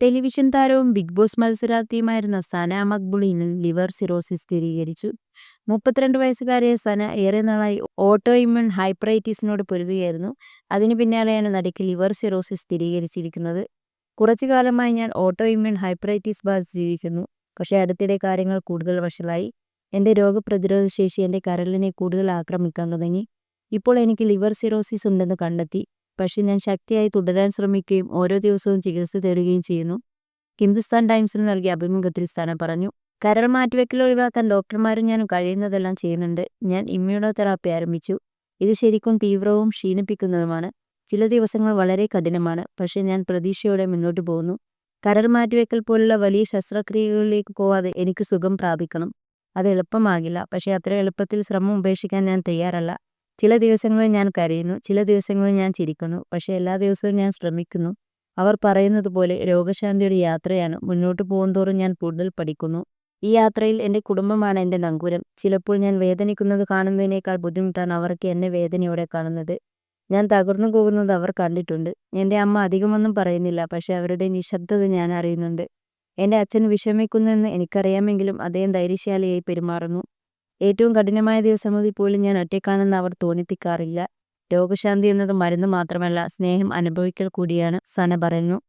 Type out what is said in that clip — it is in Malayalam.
ടെലിവിഷൻ താരവും ബിഗ് ബോസ് മത്സരാർത്ഥിയുമായിരുന്ന സന മക്ബുളിന് ലിവർ സിറോസിസ് സ്ഥിരീകരിച്ചു. മുപ്പത്തിരണ്ട് വയസ്സുകാരിയായ സന ഏറെ നാളായി ഓട്ടോ ഇമ്യൂൺ ഹൈപ്രൈറ്റിസിനോട് പൊരുതുകയായിരുന്നു. അതിന് പിന്നാലെയാണ് നടിക്ക് ലിവർ സിറോസിസ് സ്ഥിരീകരിച്ചിരിക്കുന്നത്. കുറച്ചു കാലമായി ഞാൻ ഓട്ടോ ഇമ്യൂൺ ഹൈപ്രൈറ്റിസ് ബാധിച്ച് ജീവിക്കുന്നു. പക്ഷേ അടുത്തിടെ കാര്യങ്ങൾ കൂടുതൽ വഷളായി. എന്റെ രോഗപ്രതിരോധ ശേഷി എന്റെ കരളിനെ കൂടുതൽ ആക്രമിക്കാൻ തുടങ്ങി. ഇപ്പോൾ എനിക്ക് ലിവർ സിറോസിസ് ഉണ്ടെന്ന് കണ്ടെത്തി. പക്ഷേ ഞാൻ ശക്തിയായി തുടരാൻ ശ്രമിക്കുകയും ഓരോ ദിവസവും ചികിത്സ തേടുകയും ചെയ്യുന്നു. ഹിന്ദുസ്ഥാൻ ടൈംസിന് നൽകിയ അഭിമുഖത്തിൽ സ്ഥാനം പറഞ്ഞു. കരൾ മാറ്റിവെക്കൽ ഒഴിവാക്കാൻ ഡോക്ടർമാരും ഞാൻ കഴിയുന്നതെല്ലാം ചെയ്യുന്നുണ്ട്. ഞാൻ ഇമ്മ്യൂണോ തെറാപ്പി ആരംഭിച്ചു. ഇത് ശരിക്കും തീവ്രവും ക്ഷീണിപ്പിക്കുന്നതുമാണ്. ചില ദിവസങ്ങൾ വളരെ കഠിനമാണ്. പക്ഷേ ഞാൻ പ്രതീക്ഷയോടെ മുന്നോട്ട് പോകുന്നു. കരൾ മാറ്റിവെക്കൽ പോലുള്ള വലിയ ശസ്ത്രക്രിയകളിലേക്ക് പോവാതെ എനിക്ക് സുഖം പ്രാപിക്കണം. അത് എളുപ്പമാകില്ല. പക്ഷേ അത്ര എളുപ്പത്തിൽ ശ്രമം ഉപേക്ഷിക്കാൻ ഞാൻ തയ്യാറല്ല. ചില ദിവസങ്ങളിൽ ഞാൻ കരയുന്നു. ചില ദിവസങ്ങളിൽ ഞാൻ ചിരിക്കുന്നു. പക്ഷേ എല്ലാ ദിവസവും ഞാൻ ശ്രമിക്കുന്നു. അവർ പറയുന്നത് പോലെ രോഗശാന്തിയുടെ യാത്രയാണ്. മുന്നോട്ട് പോകുന്തോറും ഞാൻ കൂടുതൽ പഠിക്കുന്നു. ഈ യാത്രയിൽ എന്റെ കുടുംബമാണ് എന്റെ നങ്കൂരം. ചിലപ്പോൾ ഞാൻ വേദനിക്കുന്നത് കാണുന്നതിനേക്കാൾ ബുദ്ധിമുട്ടാണ് അവർക്ക് എന്നെ വേദനയോടെ കാണുന്നത്. ഞാൻ തകർന്നു പോകുന്നത് അവർ കണ്ടിട്ടുണ്ട്. എന്റെ അമ്മ അധികമൊന്നും പറയുന്നില്ല. പക്ഷേ അവരുടെ നിശബ്ദത ഞാൻ അറിയുന്നുണ്ട്. എന്റെ അച്ഛൻ വിഷമിക്കുന്നെന്ന് എനിക്കറിയാമെങ്കിലും അദ്ദേഹം ധൈര്യശാലിയായി പെരുമാറുന്നു. ഏറ്റവും കഠിനമായ ദിവസങ്ങളിൽ പോലും ഞാൻ ഒറ്റയ്ക്കാണെന്ന് അവർ തോന്നിപ്പിക്കാറില്ല. രോഗശാന്തി എന്നത് മരുന്ന് മാത്രമല്ല, സ്നേഹം അനുഭവിക്കൽ കൂടിയാണ്. സന പറഞ്ഞു.